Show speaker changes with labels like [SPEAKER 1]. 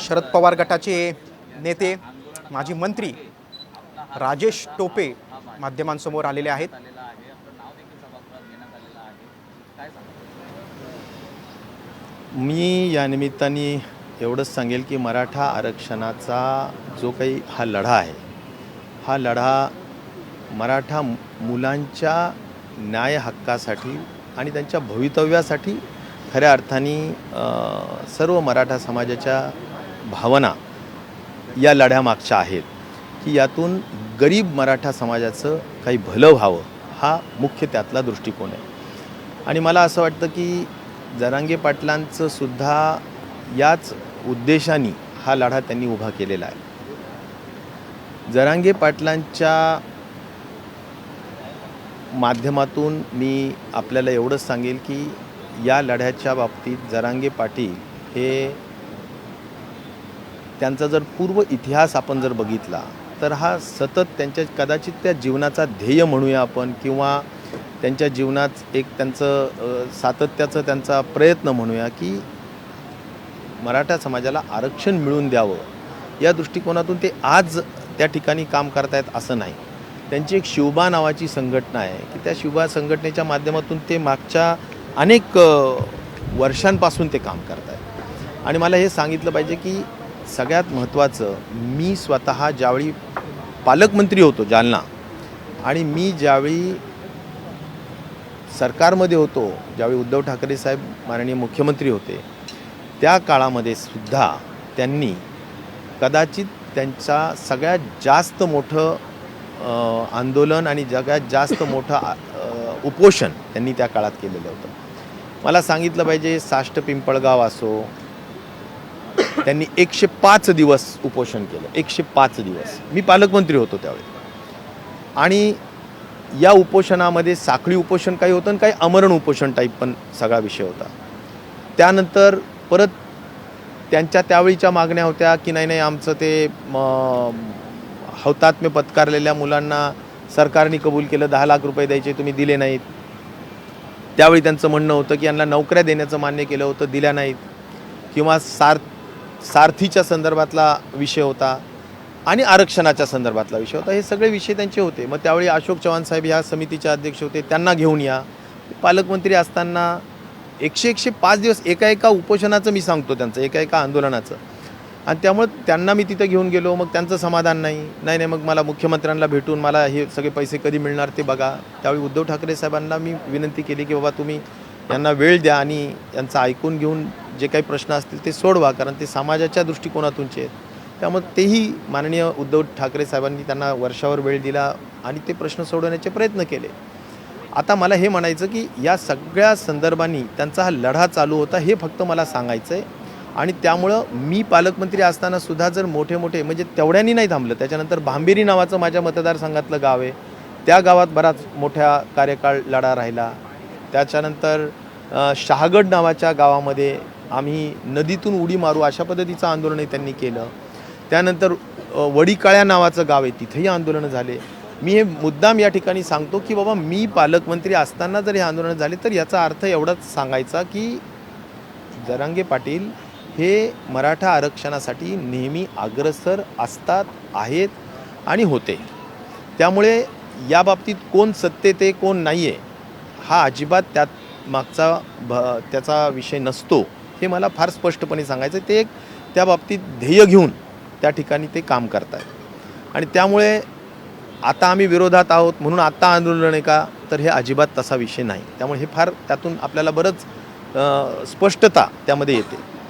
[SPEAKER 1] शरद पवार गटाचे नेते माजी मंत्री राजेश टोपे माध्यमांसमोर आलेले आहेत.
[SPEAKER 2] मी या निमित्ताने एवढंच सांगेल की मराठा आरक्षणाचा जो काही हा लढा आहे हा लढा मराठा मुलांच्या न्याय हक्कासाठी आणि त्यांच्या भवितव्यासाठी खऱ्या अर्थाने सर्व मराठा समाजाच्या भावना या लढ्यामागच्या आहेत की यातून गरीब मराठा समाजाचं काही भलं व्हावं हा मुख्य त्यातला दृष्टिकोन आहे. आणि मला असं वाटतं की जरांगे पाटलांचं सुद्धा याच उद्देशाने हा लढा त्यांनी उभा केलेला आहे. जरांगे पाटलांच्या माध्यमातून मी आपल्याला एवढंच सांगेल की या लढ्याच्या बाबतीत जरांगे पाटील हे त्यांचा जर पूर्व इतिहास आपण जर बघितला तर हा सतत त्यांच्या कदाचित त्या जीवनाचा ध्येय म्हणूया आपण किंवा त्यांच्या जीवनात एक त्यांचं सातत्याचं त्यांचा प्रयत्न म्हणूया की मराठा समाजाला आरक्षण मिळून द्यावं. या दृष्टिकोनातून ते आज त्या ठिकाणी काम करतायत असं नाही. त्यांची एक शिवबा नावाची संघटना आहे की त्या शिवबा संघटनेच्या माध्यमातून ते मागच्या अनेक वर्षांपासून ते काम करत आहेत आणि मला हे सांगितलं पाहिजे की सगळ्यात महत्त्वाचं मी स्वतः ज्यावेळी पालकमंत्री होतो जालना आणि मी ज्यावेळी सरकारमध्ये होतो ज्यावेळी उद्धव ठाकरे साहेब माननीय मुख्यमंत्री होते त्या काळामध्ये सुद्धा त्यांनी कदाचित त्यांचा सगळ्यात जास्त मोठं आंदोलन आणि सगळ्यात जास्त मोठं उपोषण त्यांनी त्या काळात केलेलं होतं. मला सांगितलं पाहिजे साष्ट पिंपळगाव असो त्यांनी एकशे पाच दिवस उपोषण केलं. एकशे पाच दिवस. मी पालकमंत्री होतो त्यावेळी. आणि या उपोषणामध्ये साखळी उपोषण काही होतं आणि काही अमरण उपोषण टाईप पण सगळा विषय होता. त्यानंतर परत त्यांच्या त्यावेळीच्या मागण्या होत्या की नाही नाही आमचं ते हौतात्म्य पत्कारलेल्या मुलांना सरकारने कबूल केलं दहा लाख रुपये द्यायचे तुम्ही दिले नाहीत. त्यावेळी त्यांचं म्हणणं होतं की यांना नोकऱ्या देण्याचं मान्य केलं होतं दिल्या नाहीत. किंवा सार्थ सारथीच्या संदर्भातला विषय होता आणि आरक्षणाच्या संदर्भातला विषय होता. हे सगळे विषय त्यांचे होते. मग त्यावेळी अशोक चव्हाण साहेब ह्या समितीचे अध्यक्ष होते. त्यांना घेऊन या. पालकमंत्री असताना एकशे एकशे पाच दिवस एका एका उपोषणाचं मी सांगतो त्यांचं एका एका आंदोलनाचं. आणि त्यामुळे त्यांना मी तिथं घेऊन गेलो. मग त्यांचं समाधान नाही. नाही नाही मग मला मुख्यमंत्र्यांना भेटून मला हे सगळे पैसे कधी मिळणार ते बघा. त्यावेळी उद्धव ठाकरे साहेबांना मी विनंती केली की बाबा तुम्ही यांना वेळ द्या आणि यांचं ऐकून घेऊन जे काही प्रश्न असतील ते सोडवा कारण ते समाजाच्या दृष्टिकोनातूनचे आहेत. त्यामुळे तेही माननीय उद्धव ठाकरे साहेबांनी त्यांना वर्षावर वेळ दिला आणि ते प्रश्न सोडवण्याचे प्रयत्न केले. आता मला हे म्हणायचं की या सगळ्या संदर्भांनी त्यांचा हा लढा चालू होता हे फक्त मला सांगायचं आहे आणि त्यामुळं मी पालकमंत्री असताना सुद्धा जर मोठे मोठे म्हणजे तेवढ्यांनी नाही थांबलं त्याच्यानंतर भांबेरी नावाचं माझ्या मतदारसंघातलं गाव आहे. त्या गावात बराच मोठ्या कार्यकाळ लढा राहिला. त्याच्यानंतर शहागड नावाच्या गावामध्ये आम्ही नदीतून उडी मारू अशा पद्धतीचं आंदोलनही त्यांनी केलं. त्यानंतर वडीकाळ्या नावाचं गाव आहे तिथेही आंदोलनं झाले. मी हे मुद्दाम या ठिकाणी सांगतो की बाबा मी पालकमंत्री असताना जर हे आंदोलन झाले तर याचा अर्थ एवढाच सांगायचा की जरांगे पाटील हे मराठा आरक्षणासाठी नेहमी अग्रसर असतात आहेत आणि होते. त्यामुळे या बाबतीत कोण सत्तेत आहे कोण नाही आहे हा अजिबात त्यात मागचा भ त्याचा विषय नसतो. हे मला फार स्पष्टपणे सांगायचं आहे. ते एक त्या बाबतीत ध्येय घेऊन त्या ठिकाणी ते काम करत आहेत आणि त्यामुळे आता आम्ही विरोधात आहोत म्हणून आता आंदोलन आहे का? तर हे अजिबात तसा विषय नाही. त्यामुळे हे फार त्यातून आपल्याला बरंच स्पष्टता त्यामध्ये येते.